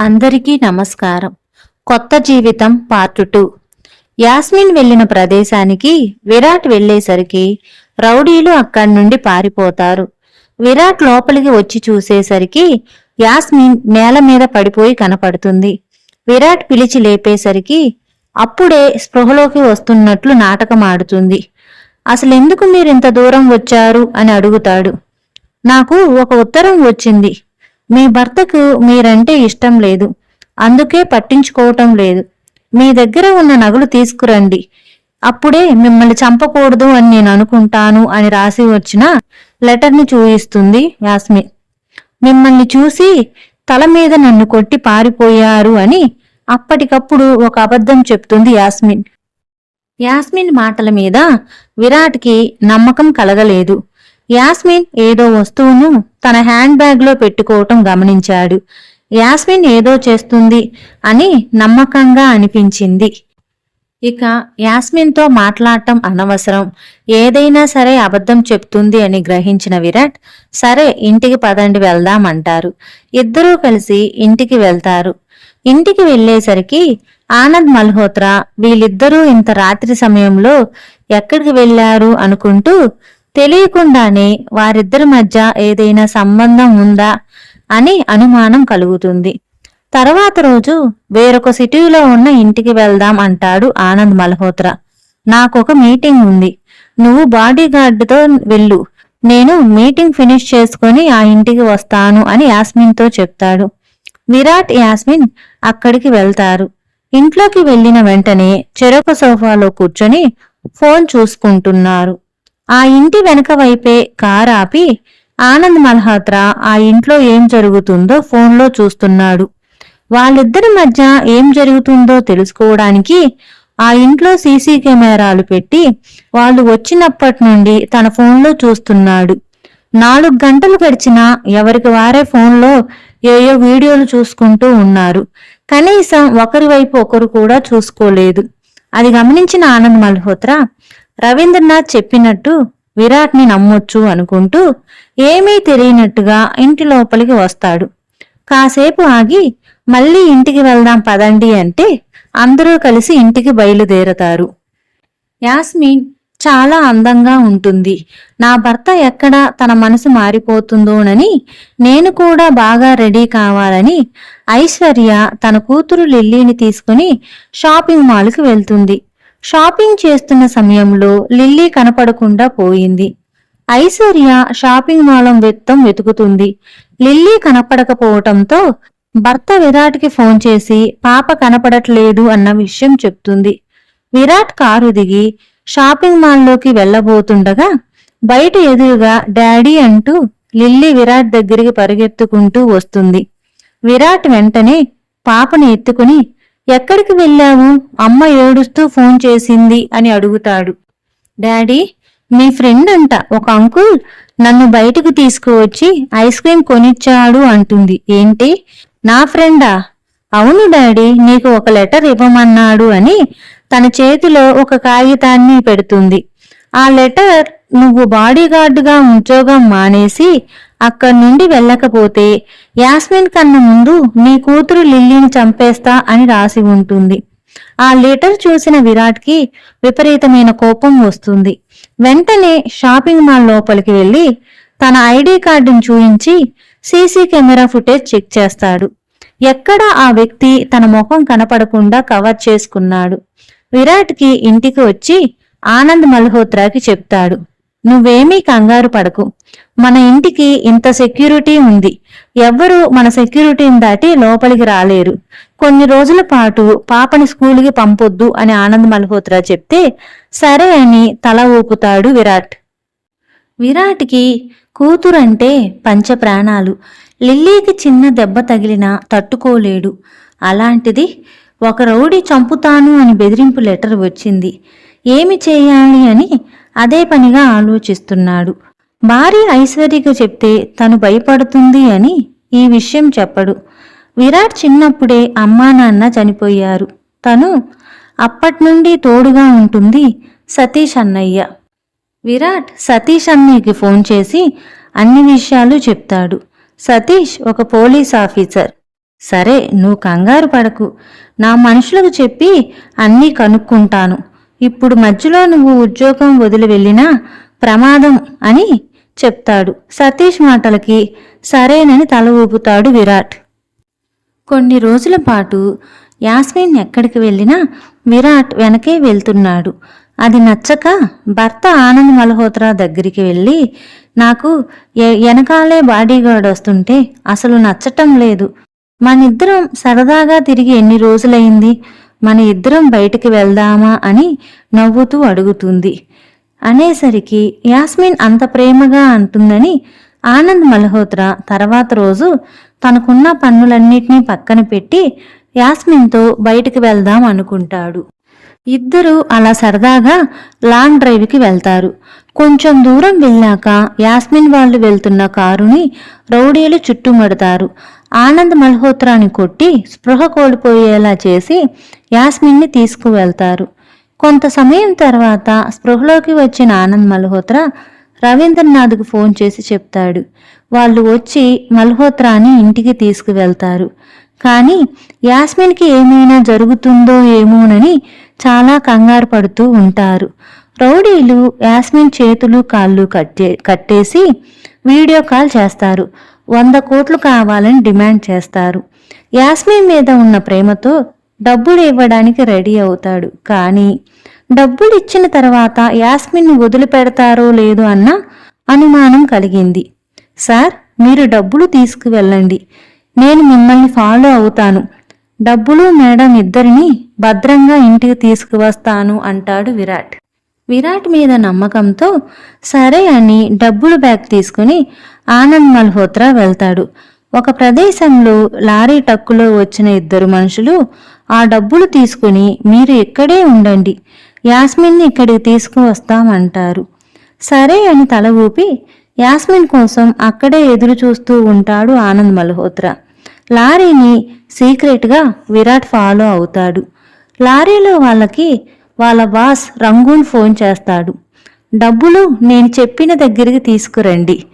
అందరికీ నమస్కారం. కొత్త జీవితం పార్ట్ టూ. యాస్మిన్ వెళ్ళిన ప్రదేశానికి విరాట్ వెళ్ళేసరికి రౌడీలు అక్కడి నుండి పారిపోతారు. విరాట్ లోపలికి వచ్చి చూసేసరికి యాస్మిన్ నేల మీద పడిపోయి కనపడుతుంది. విరాట్ పిలిచి లేపేసరికి అప్పుడే స్పృహలోకి వస్తున్నట్లు నాటకం ఆడుతుంది అసలెందుకు మీరింత దూరం వచ్చారు అని అడుగుతాడు. నాకు ఒక ఉత్తరం వచ్చింది. మీ భర్తకు మీరంటే ఇష్టం లేదు. అందుకే పట్టించుకోవటం లేదు. మీ దగ్గర ఉన్న నగలు తీసుకురండి. అప్పుడే మిమ్మల్ని చంపకూడదు అని నేను అనుకుంటాను అని రాసి వచ్చిన లెటర్ని చూయిస్తుంది యాస్మిన్ మిమ్మల్ని చూసి తల మీద నన్ను కొట్టి పారిపోయారు అని అప్పటికప్పుడు ఒక అబద్ధం చెప్తుంది యాస్మిన్. యాస్మిన్ మాటల మీద విరాట్కి నమ్మకం కలగలేదు. యాస్మిన్ ఏదో వస్తువును తన హ్యాండ్ బ్యాగ్లో పెట్టుకోవటం గమనించాడు. యాస్మిన్ ఏదో చేస్తుంది అని నమ్మకంగా అనిపించింది. ఇక యాస్మిన్తో మాట్లాడటం అనవసరం. ఏదైనా సరే అబద్ధం చెప్తుంది అని గ్రహించిన విరాట్ సరే ఇంటికి పదండి వెళ్దాం అంటారు ఇద్దరూ కలిసి ఇంటికి వెళ్తారు. ఇంటికి వెళ్ళేసరికి ఆనంద్ మల్హోత్రా వీళ్ళిద్దరూ ఇంత రాత్రి సమయంలో ఎక్కడికి వెళ్ళారు అనుకుంటూ తెలియకుండానే వారిద్దరి మధ్య ఏదైనా సంబంధం ఉందా అని అనుమానం కలుగుతుంది. తర్వాత రోజు వేరొక సిటీలో ఉన్న ఇంటికి వెళ్దాం అంటాడు ఆనంద్ మల్హోత్రా. నాకొక మీటింగ్ ఉంది. నువ్వు బాడీగార్డ్తో వెళ్ళు. నేను మీటింగ్ ఫినిష్ చేసుకొని ఆ ఇంటికి వస్తాను అని యాస్మిన్తో చెప్తాడు. విరాట్ యాస్మిన్ అక్కడికి వెళ్తారు. ఇంట్లోకి వెళ్ళిన వెంటనే చెరొక సోఫాలో కూర్చొని ఫోన్ చూసుకుంటున్నారు. ఆ ఇంటి వెనక వైపే కార్ ఆపి ఆనంద్ మల్హోత్రా ఆ ఇంట్లో ఏం జరుగుతుందో ఫోన్లో చూస్తున్నాడు. వాళ్ళిద్దరి మధ్య ఏం జరుగుతుందో తెలుసుకోవడానికి ఆ ఇంట్లో సీసీ కెమెరాలు పెట్టి వాళ్ళు వచ్చినప్పటి నుండి తన ఫోన్లో చూస్తున్నాడు. నాలుగు గంటలు గడిచినా ఎవరికి వారే ఫోన్లో ఏయో వీడియోలు చూసుకుంటూ ఉన్నారు. కనీసం ఒకరి వైపు ఒకరు కూడా చూసుకోలేదు. అది గమనించిన ఆనంద్ మల్హోత్రా రవీంద్రనాథ్ చెప్పినట్టు విరాట్ని నమ్మొచ్చు అనుకుంటూ ఏమీ తెలియనట్టుగా ఇంటి లోపలికి వస్తాడు. కాసేపు ఆగి మళ్ళీ ఇంటికి వెళ్దాం పదండి అంటే అందరూ కలిసి ఇంటికి బయలుదేరతారు. యాస్మిన్ చాలా అందంగా ఉంటుంది. నా భర్త ఎక్కడ తన మనసు మారిపోతుందోనని నేను కూడా బాగా రెడీ కావాలని ఐశ్వర్య తన కూతురు లిల్లీని తీసుకుని షాపింగ్ మాల్కి వెళ్తుంది. షాపింగ్ చేస్తున్న సమయంలో లిల్లీ కనపడకుండా పోయింది. ఐశ్వర్య షాపింగ్ మాలం వెత్తం వెతుకుతుంది. లిల్లీ కనపడకపోవటంతో భర్త విరాట్కి ఫోన్ చేసి పాప కనపడట్లేదు అన్న విషయం చెప్తుంది. విరాట్ కారు దిగి షాపింగ్ మాల్లోకి వెళ్ళబోతుండగా బయట ఎదురుగా డాడీ అంటూ లిల్లీ విరాట్ దగ్గరికి పరిగెత్తుకుంటూ వస్తుంది. విరాట్ వెంటనే పాపని ఎత్తుకుని ఎక్కడికి వెళ్ళావు? అమ్మ ఏడుస్తూ ఫోన్ చేసింది అని అడుగుతాడు. డాడీ మీ ఫ్రెండ్ అంట ఒక అంకుల్ నన్ను బయటకు తీసుకువచ్చి ఐస్ క్రీమ్ కొనిచ్చాడు అంటుంది. ఏంటి? నా ఫ్రెండా? అవును డాడీ నీకు ఒక లెటర్ ఇవ్వమన్నాడు అని తన చేతిలో ఒక కాగితాన్ని పెడుతుంది. ఆ లెటర్ నువ్వు బాడీగార్డుగా ఉంచోగా మానేసి అక్కడి నుండి వెళ్ళకపోతే యాస్మిన్ కన్నా ముందు నీ కూతురు లిల్లీని చంపేస్తా అని రాసి ఉంటుంది. ఆ లెటర్ చూసిన విరాట్కి విపరీతమైన కోపం వస్తుంది. వెంటనే షాపింగ్ మాల్ లోపలికి వెళ్ళి తన ఐడి కార్డును చూయించి సీసీ కెమెరా ఫుటేజ్ చెక్ చేస్తాడు. ఎక్కడా ఆ వ్యక్తి తన ముఖం కనపడకుండా కవర్ చేసుకున్నాడు. విరాట్కి ఇంటికి వచ్చి ఆనంద్ మల్హోత్రాకి చెప్తాడు. నువ్వేమీ కంగారు పడకు. మన ఇంటికి ఇంత సెక్యూరిటీ ఉంది. ఎవ్వరూ మన సెక్యూరిటీని దాటి లోపలికి రాలేరు. కొన్ని రోజుల పాటు పాపని స్కూలుకి పంపొద్దు అని ఆనంద్ మల్హోత్రా చెప్తే సరే అని తల ఊపుతాడు విరాట్. విరాట్కి కూతురంటే పంచప్రాణాలు. లిల్లీకి చిన్న దెబ్బ తగిలినా తట్టుకోలేడు. అలాంటిది ఒక రౌడీ చంపుతాను అని బెదిరింపు లెటర్ వచ్చింది. ఏమి చేయాలి అని అదే పనిగా ఆలోచిస్తున్నాడు. భార్య ఐశ్వర్యకు చెప్తే తను భయపడుతుంది అని ఈ విషయం చెప్పడు. విరాట్ చిన్నప్పుడే అమ్మా నాన్న చనిపోయారు. తను అప్పట్నుండి తోడుగా ఉంటుంది సతీష్ అన్నయ్య. విరాట్ సతీష్ అన్నయ్యకి ఫోన్ చేసి అన్ని విషయాలు చెప్తాడు. సతీష్ ఒక పోలీస్ ఆఫీసర్. సరే నువ్వు కంగారు పడకు. నా మనుషులకు చెప్పి అన్నీ కనుక్కుంటాను. ఇప్పుడు మధ్యలో నువ్వు ఉద్యోగం వదిలి వెళ్ళినా ప్రమాదం అని చెప్తాడు. సతీష్ మాటలకి సరేనని తల ఊపుతాడు విరాట్. కొన్ని రోజుల పాటు యాస్మిన్ ఎక్కడికి వెళ్ళినా విరాట్ వెనకే వెళ్తున్నాడు. అది నచ్చక భర్త ఆనంద్ మల్హోత్రా దగ్గరికి వెళ్ళి నాకు ఎ- వెనకాలే బాడీగార్డ్ వస్తుంటే అసలు నచ్చటం లేదు. మనిద్దరం సరదాగా తిరిగి ఎన్ని రోజులైంది? మన ఇద్దరం బయటికి వెళ్దామా అని నవ్వుతూ అడుగుతుంది. అనేసరికి యాస్మిన్ అంత ప్రేమగా అంటుందని ఆనంద్ మల్హోత్రా తర్వాత రోజు తనకున్న పన్నులన్నిటినీ పక్కన పెట్టి యాస్మిన్తో బయటికి వెళ్దాం అనుకుంటాడు. ఇద్దరూ అలా సరదాగా లాంగ్ డ్రైవ్కి వెళ్తారు. కొంచెం దూరం వెళ్ళాక యాస్మిన్ వాళ్ళు వెళ్తున్న కారుని రౌడీలు చుట్టుముడతారు. ఆనంద్ మల్హోత్రాని కొట్టి స్పృహ కోల్పోయేలా చేసి యాస్మిన్ని తీసుకువెళ్తారు. కొంత సమయం తర్వాత స్పృహలోకి వచ్చిన ఆనంద్ మల్హోత్రా రవీంద్రనాథ్కు ఫోన్ చేసి చెప్తాడు. వాళ్ళు వచ్చి మల్హోత్రాని ఇంటికి తీసుకువెళ్తారు. కానీ యాస్మిన్కి ఏమైనా జరుగుతుందో ఏమోనని చాలా కంగారు పడుతూ ఉంటారు. రౌడీలు యాస్మిన్ చేతులు కాళ్ళు కట్టే కట్టేసి వీడియో కాల్ చేస్తారు. వంద కోట్లు కావాలని డిమాండ్ చేస్తారు. యాస్మిన్ మీద ఉన్న ప్రేమతో డబ్బులు ఇవ్వడానికి రెడీ అవుతాడు. కానీ డబ్బులు ఇచ్చిన తర్వాత యాస్మిన్ వదిలిపెడతారో లేదో అన్న అనుమానం కలిగింది. సార్ మీరు డబ్బులు తీసుకువెళ్ళండి. నేను మిమ్మల్ని ఫాలో అవుతాను. డబ్బులు మేడం ఇద్దరిని భద్రంగా ఇంటికి తీసుకువస్తాను అంటాడు విరాట్. విరాట్ మీద నమ్మకంతో సరే అని డబ్బులు బ్యాగ్ తీసుకుని ఆనంద్ మల్హోత్రా వెళ్తాడు. ఒక ప్రదేశంలో లారీ టక్కులో వచ్చిన ఇద్దరు మనుషులు ఆ డబ్బులు తీసుకుని మీరు ఇక్కడే ఉండండి యాస్మిన్ని ఇక్కడికి తీసుకువస్తామంటారు. సరే అని తల ఊపి యాస్మిన్ కోసం అక్కడే ఎదురు చూస్తూ ఉంటాడు ఆనంద్ మల్హోత్రా. లారీని సీక్రెట్గా విరాట్ ఫాలో అవుతాడు. లారీలో వాళ్ళకి వాళ్ళ బాస్ రంగూన్ ఫోన్ చేస్తాడు. డబ్బులు నేను చెప్పిన దగ్గరికి తీసుకురండి.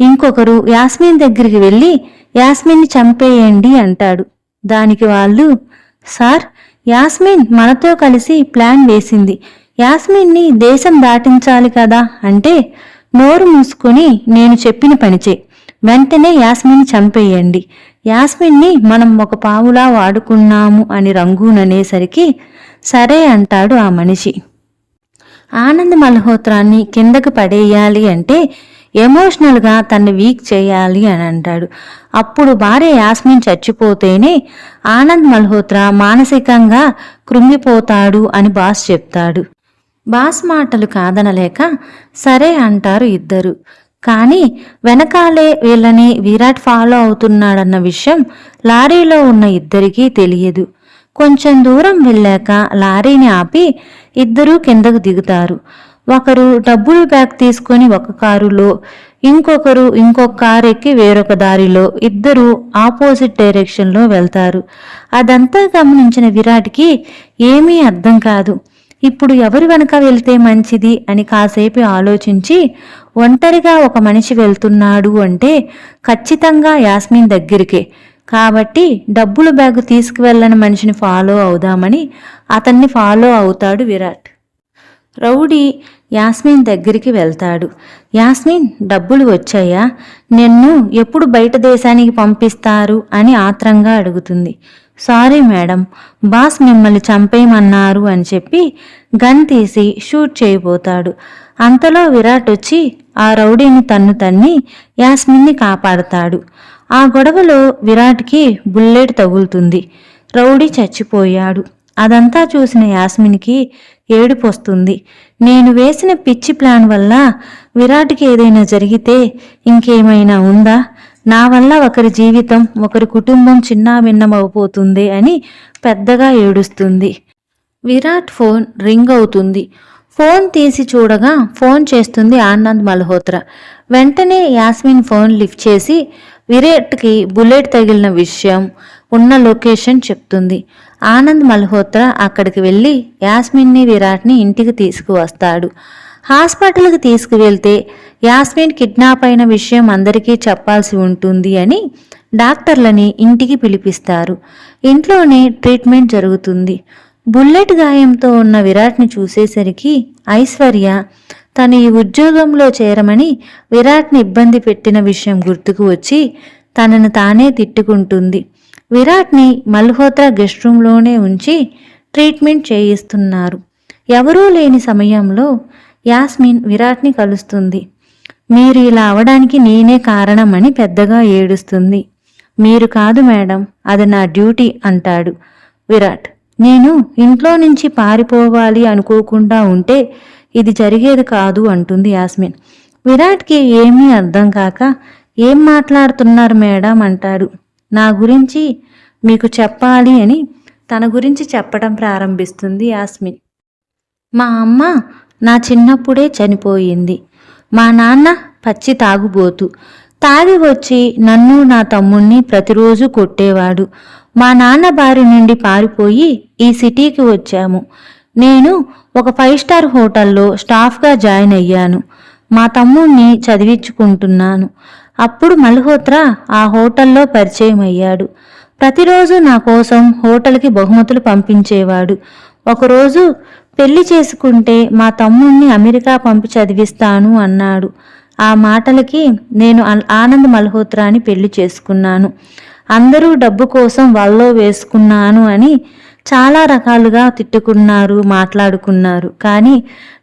ఇంకొకరు యాస్మిన్ దగ్గరికి వెళ్ళి యాస్మిన్ని చంపేయండి అంటాడు. దానికి వాళ్ళు సార్ యాస్మిన్ మనతో కలిసి ప్లాన్ వేసింది. యాస్మిన్ని దేశం దాటించాలి కదా అంటే నోరు మూసుకొని నేను చెప్పిన పనిచే. వెంటనే యాస్మిన్ చంపేయండి. యాస్మిన్ని మనం ఒక పావులా వాడుకున్నాము అని రంగూన్ అనేసరికి సరే అంటాడు ఆ మనిషి. ఆనంద్ మల్హోత్రాన్ని కిందకు పడేయాలి అంటే ఎమోషనల్గా తన్ని వీక్ చేయాలి అని అంటాడు. అప్పుడు భార్య యాస్మిన్ చచ్చిపోతేనే ఆనంద్ మల్హోత్రా మానసికంగా కృంగిపోతాడు అని బాస్ చెప్తాడు. బాస్ మాటలు కాదనలేక సరే అంటారు ఇద్దరు. కానీ వెనకాలే వీళ్ళని విరాట్ ఫాలో అవుతున్నాడన్న విషయం లారీలో ఉన్న ఇద్దరికీ తెలియదు. కొంచెం దూరం వెళ్ళాక లారీని ఆపి ఇద్దరూ కిందకు దిగుతారు. ఒకరు డబ్బులు బ్యాగ్ తీసుకొని ఒక కారులో ఇంకొకరు ఇంకొక కారు ఎక్కి వేరొక దారిలో ఇద్దరు ఆపోజిట్ డైరెక్షన్లో వెళ్తారు. అదంతా గమనించిన విరాట్కి ఏమీ అర్థం కాదు. ఇప్పుడు ఎవరి వెనక వెళ్తే మంచిది? అని కాసేపు ఆలోచించి ఒంటరిగా ఒక మనిషి వెళ్తున్నాడు అంటే ఖచ్చితంగా యాస్మిన్ దగ్గరికే. కాబట్టి డబ్బులు బ్యాగ్ తీసుకువెళ్ళని మనిషిని ఫాలో అవుదామని అతన్ని ఫాలో అవుతాడు విరాట్. రౌడీ యాస్మిన్ దగ్గరికి వెళ్తాడు. యాస్మిన్ డబ్బులు వచ్చాయా? నిన్ను ఎప్పుడు బయట దేశానికి పంపిస్తారు? అని ఆత్రంగా అడుగుతుంది. సారీ మేడం బాస్ మిమ్మల్ని చంపేయమన్నారు అని చెప్పి గన్ తీసి షూట్ చేయబోతాడు. అంతలో విరాట్ వచ్చి ఆ రౌడీని తన్ను తన్ని యాస్మిన్ని కాపాడతాడు. ఆ గొడవలో విరాట్కి బుల్లెట్ తగులుతుంది. రౌడీ చచ్చిపోయాడు. అదంతా చూసిన యాస్మిన్కి ఏడుపొస్తుంది నేను వేసిన పిచ్చి ప్లాన్ వల్ల విరాట్కి ఏదైనా జరిగితే ఇంకేమైనా ఉందా? నా వల్ల ఒకరి జీవితం ఒకరి కుటుంబం చిన్నాభిన్నమవుపోతుంది అని పెద్దగా ఏడుస్తుంది. విరాట్ ఫోన్ రింగ్ అవుతుంది. ఫోన్ తీసి చూడగా ఫోన్ చేస్తుంది ఆనంద్ మల్హోత్రా. వెంటనే యాస్మిన్ ఫోన్ లిఫ్ట్ చేసి విరాట్కి బుల్లెట్ తగిలిన విషయం ఉన్న లొకేషన్ చెప్తుంది. ఆనంద్ మల్హోత్రా అక్కడికి వెళ్ళి యాస్మిన్ని విరాట్ని ఇంటికి తీసుకువస్తాడు. హాస్పిటల్కి తీసుకువెళ్తే యాస్మిన్ కిడ్నాప్ అయిన విషయం అందరికీ చెప్పాల్సి ఉంటుంది అని డాక్టర్లని ఇంటికి పిలిపిస్తారు. ఇంట్లోనే ట్రీట్మెంట్ జరుగుతుంది. బుల్లెట్ గాయంతో ఉన్న విరాట్ని చూసేసరికి ఐశ్వర్య తను ఈ ఉద్యోగంలో చేరమని విరాట్ని ఇబ్బంది పెట్టిన విషయం గుర్తుకు వచ్చి తనను తానే తిట్టుకుంటుంది. విరాట్ని మల్హోత్రా గెస్ట్ రూమ్లోనే ఉంచి ట్రీట్మెంట్ చేయిస్తున్నారు. ఎవరూ లేని సమయంలో యాస్మిన్ విరాట్ని కలుస్తుంది. మీరు ఇలా అవడానికి నేనే కారణమని పెద్దగా ఏడుస్తుంది. మీరు కాదు మేడం అది నా డ్యూటీ అంటాడు విరాట్. నేను ఇంట్లో నుంచి పారిపోవాలి అనుకోకుండా ఉంటే ఇది జరిగేది కాదు అంటుంది యాస్మిన్. విరాట్కి ఏమీ అర్థం కాక ఏం మాట్లాడుతున్నారు మేడం అంటాడు. నా గురించి మీకు చెప్పాలి అని తన గురించి చెప్పడం ప్రారంభిస్తుంది యాస్మిన్. మా అమ్మ నా చిన్నప్పుడే చనిపోయింది. మా నాన్న పచ్చి తాగుబోతు. తాగి వచ్చి నన్ను నా తమ్ముణ్ణి ప్రతిరోజు కొట్టేవాడు. మా నాన్న బారి నుండి పారిపోయి ఈ సిటీకి వచ్చాము. నేను ఒక ఫైవ్ స్టార్ హోటల్లో స్టాఫ్గా జాయిన్ అయ్యాను. మా తమ్ముణ్ణి చదివించుకుంటున్నాను. అప్పుడు మల్హోత్రా ఆ హోటల్లో పరిచయం అయ్యాడు ప్రతిరోజు నా కోసం హోటల్కి బహుమతులు పంపించేవాడు. ఒకరోజు పెళ్ళి చేసుకుంటే మా తమ్ముణ్ణి అమెరికా పంపి చదివిస్తాను అన్నాడు. ఆ మాటలకి నేను ఆనంద్ మల్హోత్రాని పెళ్ళి చేసుకున్నాను. అందరూ డబ్బు కోసం వల్లో వేసుకున్నాను అని చాలా రకాలుగా తిట్టుకున్నారు మాట్లాడుకున్నారు. కానీ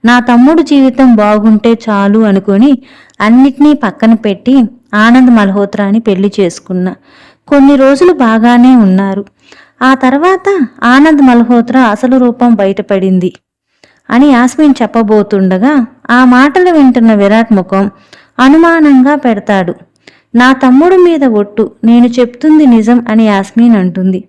నా తమ్ముడు జీవితం బాగుంటే చాలు అనుకొని అన్నిటినీ పక్కన పెట్టి ఆనంద్ మల్హోత్రాని పెళ్ళి చేసుకున్నా. కొన్ని రోజులు బాగానే ఉన్నారు. ఆ తర్వాత ఆనంద్ మల్హోత్రా అసలు రూపం బయటపడింది. అని యాస్మిన్ చెప్పబోతుండగా ఆ మాటలు వింటున్న విరాట్ ముఖం అనుమానంగా పెడతాడు. నా తమ్ముడు మీద ఒట్టు నేను చెప్తుంది నిజం అని యాస్మిన్ అంటుంది.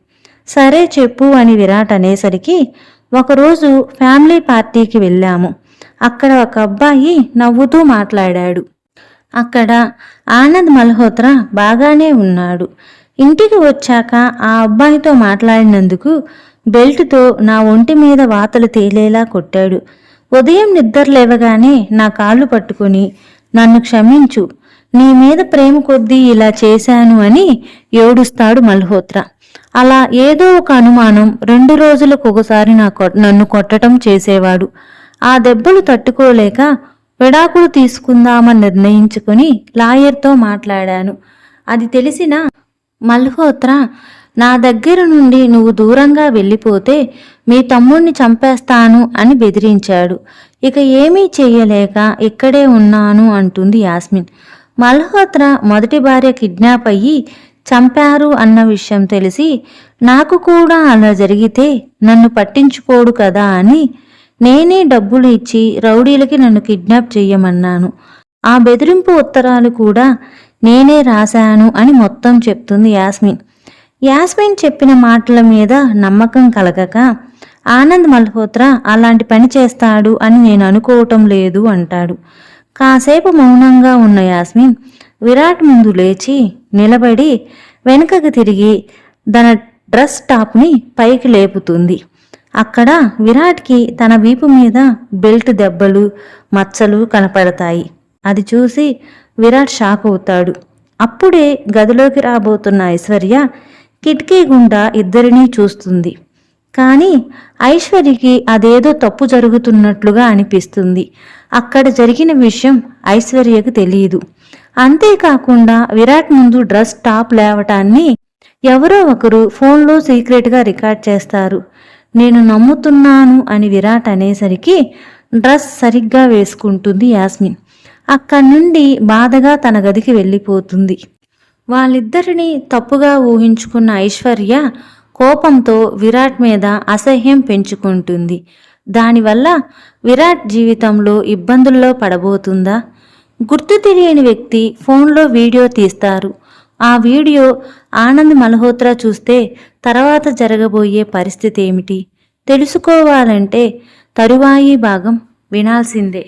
సరే చెప్పు అని విరాట్ అనేసరికి ఒకరోజు ఫ్యామిలీ పార్టీకి వెళ్ళాము. అక్కడ ఒక అబ్బాయి నవ్వుతూ మాట్లాడాడు. అక్కడ ఆనంద్ మల్హోత్రా బాగానే ఉన్నాడు. ఇంటికి వచ్చాక ఆ అబ్బాయితో మాట్లాడినందుకు బెల్ట్తో నా ఒంటి మీద వాతలు తేలేలా కొట్టాడు. ఉదయం నిద్ర లేవగానే నా కాళ్ళు పట్టుకుని నన్ను క్షమించు. నీ మీద ప్రేమ కొద్దీ ఇలా చేశాను అని ఏడుస్తాడు మల్హోత్రా. అలా ఏదో ఒక అనుమానం రెండు రోజులకు ఒకసారి నా నన్ను కొట్టడం చేసేవాడు. ఆ దెబ్బలు తట్టుకోలేక విడాకులు తీసుకుందామని నిర్ణయించుకుని లాయర్తో మాట్లాడాను. అది తెలిసిన మల్హోత్రా నా దగ్గర నుండి నువ్వు దూరంగా వెళ్ళిపోతే మీ తమ్ముణ్ణి చంపేస్తాను అని బెదిరించాడు. ఇక ఏమీ చెయ్యలేక ఇక్కడే ఉన్నాను అంటుంది యాస్మిన్. మల్హోత్రా మొదటి భార్య కిడ్నాప్ అయ్యి చంపారు అన్న విషయం తెలిసి నాకు కూడా అలా జరిగితే నన్ను పట్టించుకోడు కదా అని నేనే డబ్బులు ఇచ్చి రౌడీలకి నన్ను కిడ్నాప్ చెయ్యమన్నాను. ఆ బెదిరింపు ఉత్తరాలు కూడా నేనే రాశాను అని మొత్తం చెప్తుంది యాస్మిన్. యాస్మిన్ చెప్పిన మాటల మీద నమ్మకం కలగక ఆనంద్ మల్హోత్రా అలాంటి పని చేస్తాడు అని నేను అనుకోవటం లేదు అంటాడు. కాసేపు మౌనంగా ఉన్న యాస్మిన్ విరాట్ ముందు లేచి నిలబడి వెనుకకు తిరిగి తన డ్రెస్ టాప్ని పైకి లేపుతుంది. అక్కడ విరాట్కి తన వీపు మీద బెల్ట్ దెబ్బలు మచ్చలు కనపడతాయి. అది చూసి విరాట్ షాక్ అవుతాడు. అప్పుడే గదిలోకి రాబోతున్న ఐశ్వర్య కిటికీ గుండా ఇద్దరినీ చూస్తుంది. కానీ ఐశ్వర్యకి అదేదో తప్పు జరుగుతున్నట్లుగా అనిపిస్తుంది. అక్కడ జరిగిన విషయం ఐశ్వర్యకు తెలియదు అంతేకాకుండా విరాట్ ముందు డ్రెస్ టాప్ లేవటాన్ని ఎవరో ఒకరు ఫోన్లో సీక్రెట్గా రికార్డ్ చేస్తారు. నేను నమ్ముతున్నాను అని విరాట్ అనేసరికి డ్రెస్ సరిగ్గా వేసుకుంటుంది యాస్మిన్. అక్కడి నుండి బాధగా తన గదికి వెళ్ళిపోతుంది. వాళ్ళిద్దరినీ తప్పుగా ఊహించుకున్న ఐశ్వర్య కోపంతో విరాట్ మీద అసహ్యం పెంచుకుంటుంది. దానివల్ల విరాట్ జీవితంలో ఇబ్బందుల్లో పడబోతుందా? గుర్తు తెలియని వ్యక్తి ఫోన్లో వీడియో తీస్తారు. ఆ వీడియో ఆనంద్ మల్హోత్రా చూస్తే తర్వాత జరగబోయే పరిస్థితి ఏమిటి? తెలుసుకోవాలంటే తరువాయి భాగం వినాల్సిందే.